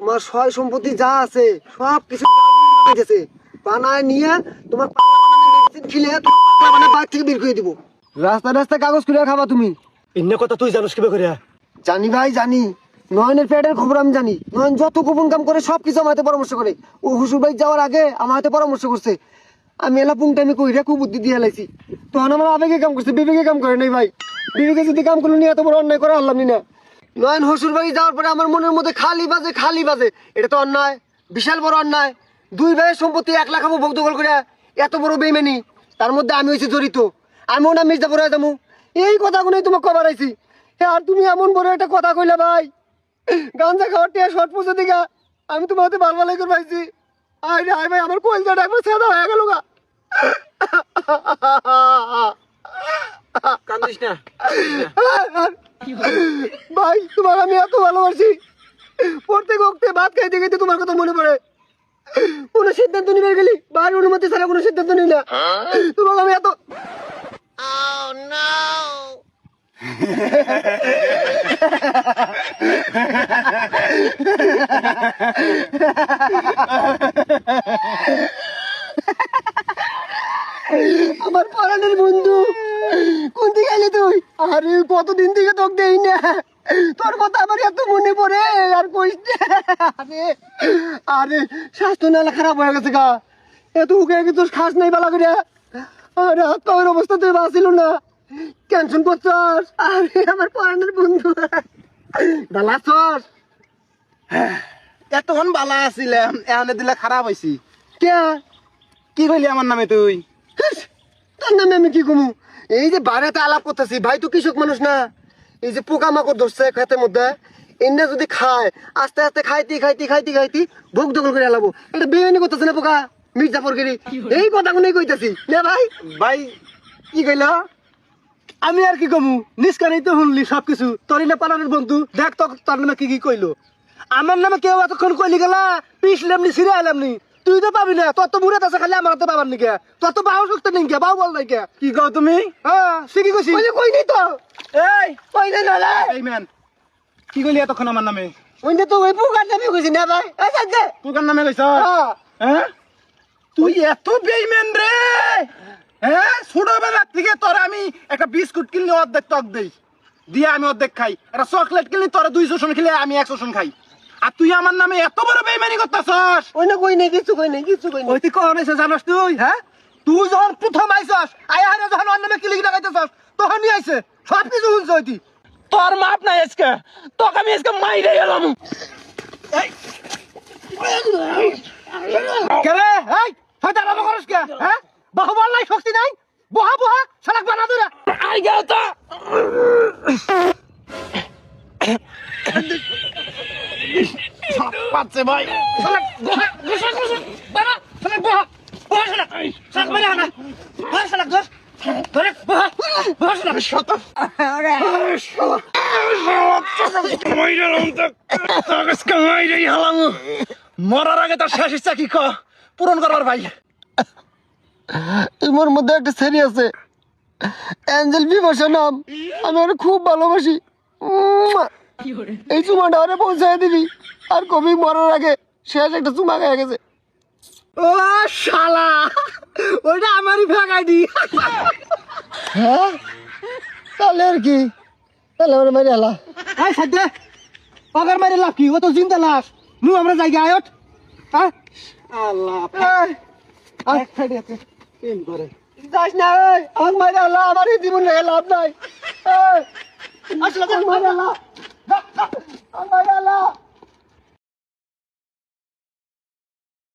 তোমার সয় সম্পত্তি যা আছে সব কিছু গেছে বানায় নিয়ে তোমার খেলে তোমার বাইক থেকে বের করে দিব। রাস্তা রাস্তায় কাগজ করে খাবা তুমি। কথা তুই জানোস কীভাবে করিয়া? জানি ভাই জানি। নয়নের পেটের খবর আমি জানি। নয়ন যত গোপন কাম করে সব কিছু আমার হাতে পরামর্শ করে। ও হুসুর ভাই যাওয়ার আগে আমার হাতে পরামর্শ করছে। আমি এলা পুং টাইমে কইরা খুব বুদ্ধি দিয়ে লাইছি। তখন আমার আবেগে কাম করছে বিবেকে কাম করে নাই ভাই। বিবেকে যদি কাম করল নি এত বড় অন্যায় করে আল্লাহ না। নয়ন শ্বশুর বাড়ি যাওয়ার পরে আমার মনের মধ্যে খালি বাজে খালি বাজে। এটা তো অন্যায় বিশাল বড় অন্যায়। দুই ভাইয়ের সম্পত্তি এক লাখ ভোগ দখল করে এত বড় বেইমানি। তার মধ্যে আমি হয়েছি জড়িত। আমি ওনা মির্জাপুর যাব। এই কথাগুলোই তোমাকে কবার আইছি। আর তুমি এমন বড় একটা কথা কইলা ভাই। গাঞ্জা খাওয়ার টিয়া শর্ট পুজো দিঘা আমি তোমার হাতে ভালো করে পাইছি। আয় রে আয় ভাই আমার কলজাটা একবার সাদা হয়ে গেল গা। কান্দিস না ভাই তোমার আমি এত ভালোবাসি। প্রত্যেক অক্টে ভাত খাইতে খাইতে তোমার কথা মনে পড়ে। কোনো সিদ্ধান্ত নিবে গেলি বাড়ির অনুমতি ছাড়া কোনো সিদ্ধান্ত নিই না। তোমাকে আমি এত আমার পরাণের বন্ধু। কোন দিকে গেলি তুই? আরে কতদিন থেকে তোকে দেই না। তোর কথা আমার এত মনে পড়ে, আর কইস। আরে আরে, স্বাস্থ্য নালা খারাপ হয়ে গেছে গা। এত উকে তোর খাস নাই বালা করে আরে, হাত পাওয়ার অবস্থা তুই বাঁচিল না। টেনশন করছস আরে, আমার পরাণের বন্ধু। বালাছস এতক্ষণ বালা আছিলাম, এখানে দিলে খারাপ হয়েছি কে? কি কইলি আমার নামে তুই? তার নামে আমি কি কমু? এই যে বাড়িতে আলাপ করতেছি ভাই তো কৃষক মানুষ না। এই যে পোকা মাকড় ধরছে খেতের মধ্যে এনে যদি খায় আস্তে আস্তে খাইতে খাইতে খাইতে খাইতে ভোগ দখল করে এলাবো এটা বেআইনি করতেছে না পোকা? মির্জাফর গিরি এই কথা কোনই কইতাছি। না ভাই। ভাই কি কইল? আমি আর কি কমু? নিষ্কারেই তো শুনলি সবকিছু। তোর না পালানোর বন্ধু। দেখ তো তোর নামে কি কি কইলো। আমার নামে কেউ এতক্ষণ কইলি গেলা পিছলাম নি ছিঁড়ে আলাম নি তুই তো পাবি না তোর তো মুড়ে আছে খালি আমার তো পাবার নিকে। তোর তো বাউ শক্ত নেই বাউ বল নাই কি কও তুমি? হ্যাঁ শিখি কইছি? কইলে কই নাই তো। এই কই নাই না এই ম্যান কি কইলি এতক্ষণ আমার নামে? ওই তো ওই পোকার নামে কইছি না ভাই? এই সাজে তোর নামে কইছ? হ্যাঁ। হ্যাঁ? তুই এত বেইমেন রে। হ্যাঁ ছোটবেলা থেকে তোর আমি একটা বিস্কুট কিনলে অর্ধেক টক দেই। দিয়ে আমি অর্ধেক খাই। একটা চকলেট কিনলে তোর দুই শোষণ খেলে আমি এক শোষণ খাই। আর তুই আমার নামে এত বড় বেইমানি করতেছস? ওই না কই নাই কিছু কই নাই কিছু কই নাই ওই তুই কখন এসে জানাস তুই হ্যাঁ? তুই যখন প্রথম আইসস আয় হারে যখন ওর নামে কিলিকি লাগাইতেছস তখনই আইছে। সব কিছু শুনছ তুই। তোর মাপ নাই আজকে। তোকে আমি আজকে মাইরে গেলাম কেরে এই! হয়তো আরম্ভ করিস কে? হ্যাঁ? বাহুবল নাই শক্তি নাই? বহা বহা শালাক বানা দূরে আই গেল তো! পাচ্ছে ভাই মরার আগে তার শেষ ইচ্ছা কি পূরণ করবার ভাই তোমার মধ্যে একটা ছেলে আছে অ্যাঞ্জেল বিভাষা নাম আমি ওরা খুব ভালোবাসি। এই চুমাটা ওরে পৌঁছায় দিবি। আর কবি মরার আগে শেষ একটা চুমা খেয়ে গেছে। ও শালা ওইটা আমারই ভাগাই দি হ্যাঁ? তাহলে আর কি? তাহলে আমার মারি আলা এই সাথে পাগার মারে লাভ কি? ও তো জিন্দা লাশ। নু আমরা জায়গা আয়ত হ্যাঁ আল্লাহ আর ফেটে আছে। যাস না আমার মারি আমার জীবন লাভ নাই। আসলে মারি আলা Halo.